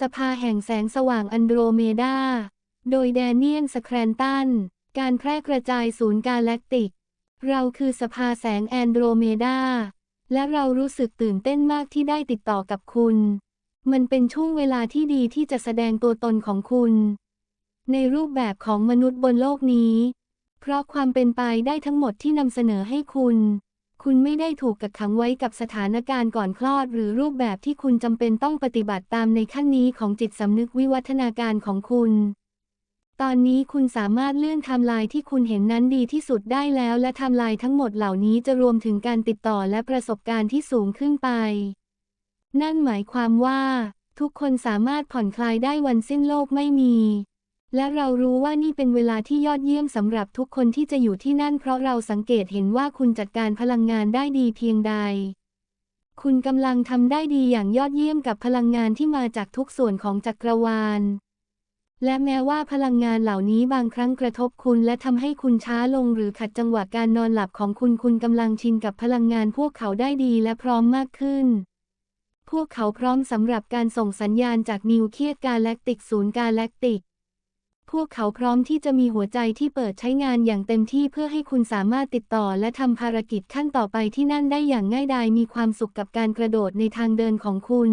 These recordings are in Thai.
สภาแห่งแสงสว่างอันโดรเมดา โดยแดเนียนสแครนตัน การแพร่กระจายศูนย์กาแล็กติก เราคือสภาแสงแอนโดรเมดา และเรารู้สึกตื่นเต้นมากที่ได้ติดต่อกับคุณ มันเป็นช่วงเวลาที่ดีที่จะแสดงตัวตนของคุณ ในรูปแบบของมนุษย์บนโลกนี้ เพราะความเป็นไปได้ทั้งหมดที่นำเสนอให้คุณ คุณไม่ได้ถูกกักขังไว้กับสถานการณ์ก่อนคลอด หรือรูปแบบที่คุณจำเป็นต้องปฏิบัติตามในขั้นนี้ของจิตสำนึกวิวัฒนาการของคุณ ตอนนี้คุณสามารถเลื่อนไทม์ไลน์ที่คุณเห็นนั้นดีที่สุดได้แล้ว และไทม์ไลน์ทั้งหมดเหล่านี้จะรวมถึงการติดต่อและประสบการณ์ที่สูงขึ้นไป นั่นหมายความว่า ทุกคนสามารถผ่อนคลายได้วันสิ้นโลกไม่มี และเรารู้ว่านี่เป็นเวลาที่ยอดเยี่ยมสำหรับทุกคนที่จะอยู่ที่นั่นเพราะเราสังเกตเห็นว่าคุณจัดการพลังงานได้ดีเพียงใด คุณกำลังทำได้ดีอย่างยอดเยี่ยมกับพลังงานที่มาจากทุกส่วนของจักรวาล และแม้ว่าพลังงานเหล่านี้บางครั้งกระทบคุณและทำให้คุณช้าลงหรือขัดจังหวะการนอนหลับของคุณคุณกำลังชินกับพลังงานพวกเขาได้ดีและพร้อมมากขึ้นพวกเขาพร้อมสำหรับการส่งสัญญาณจากนิวเคลียสกาแล็กติกศูนย์กาแล็กติก พวกเขาพร้อมที่จะมีหัวใจที่เปิดใช้งานอย่างเต็มที่เพื่อให้คุณสามารถติดต่อและทำภารกิจขั้นต่อไปที่นั่นได้อย่างง่ายดายมีความสุขกับการกระโดดในทางเดินของคุณ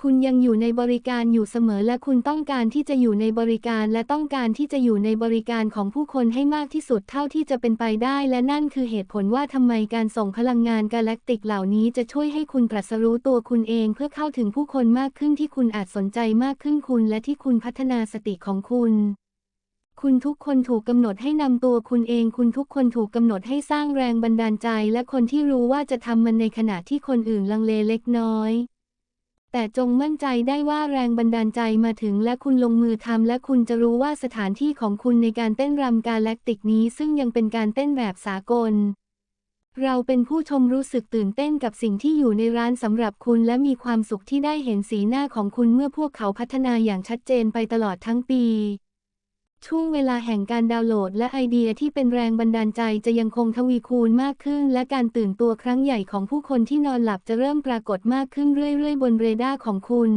คุณยังอยู่ในบริการอยู่เสมอและคุณต้องการที่จะอยู่ในบริการและต้องการที่จะอยู่ในบริการของผู้คนให้มากที่สุดเท่าที่จะเป็นไปได้ และนั่นคือเหตุผลว่าทำไมการส่งพลังงานกาแล็กติกเหล่านี้จะช่วยให้คุณตรัสรู้ตัวคุณเองเพื่อเข้าถึงผู้คนมากขึ้นที่คุณอาจสนใจมากขึ้นคุณ และที่คุณพัฒนาสติของคุณคุณทุกคนถูกกำหนดให้นำตัวคุณเอง คุณทุกคนถูกกำหนดให้สร้างแรงบันดาลใจ และคนที่รู้ว่าจะทำมันในขณะที่คนอื่นลังเลเล็กน้อย แต่จงมั่นใจได้ว่าแรงบันดาลใจมาถึงและคุณลงมือทำและคุณจะรู้ว่าสถานที่ของคุณในการเต้นรำกาแล็กติกนี้ซึ่งยังเป็นการเต้นแบบสากล เราเป็นผู้ชมรู้สึกตื่นเต้นกับสิ่งที่อยู่ในร้านสำหรับคุณและมีความสุขที่ได้เห็นสีหน้าของคุณเมื่อพวกเขาพัฒนาอย่างชัดเจนไปตลอดทั้งปี ช่วงเวลาแห่งการดาวน์โหลดและไอเดียที่เป็นแรงบันดาลใจจะยังคงทวีคูณมากขึ้น และการตื่นตัวครั้งใหญ่ของผู้คนที่นอนหลับจะเริ่มปรากฏมากขึ้นเรื่อยๆ บนเรดาร์ของคุณ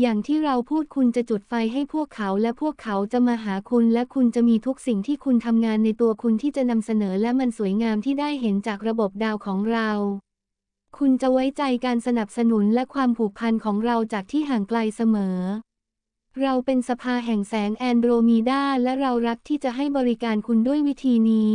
อย่างที่เราพูดคุณจะจุดไฟให้พวกเขาและพวกเขาจะมาหาคุณและคุณจะมีทุกสิ่งที่คุณทำงานในตัวคุณที่จะนำเสนอและมันสวยงามที่ได้เห็นจากระบบดาวของเราคุณจะไว้ใจการสนับสนุนและความผูกพันของเราจากที่ห่างไกลเสมอ เราเป็นสภาแห่งแสงแอนโดรมีดาและเรารักที่จะให้บริการคุณด้วยวิธีนี้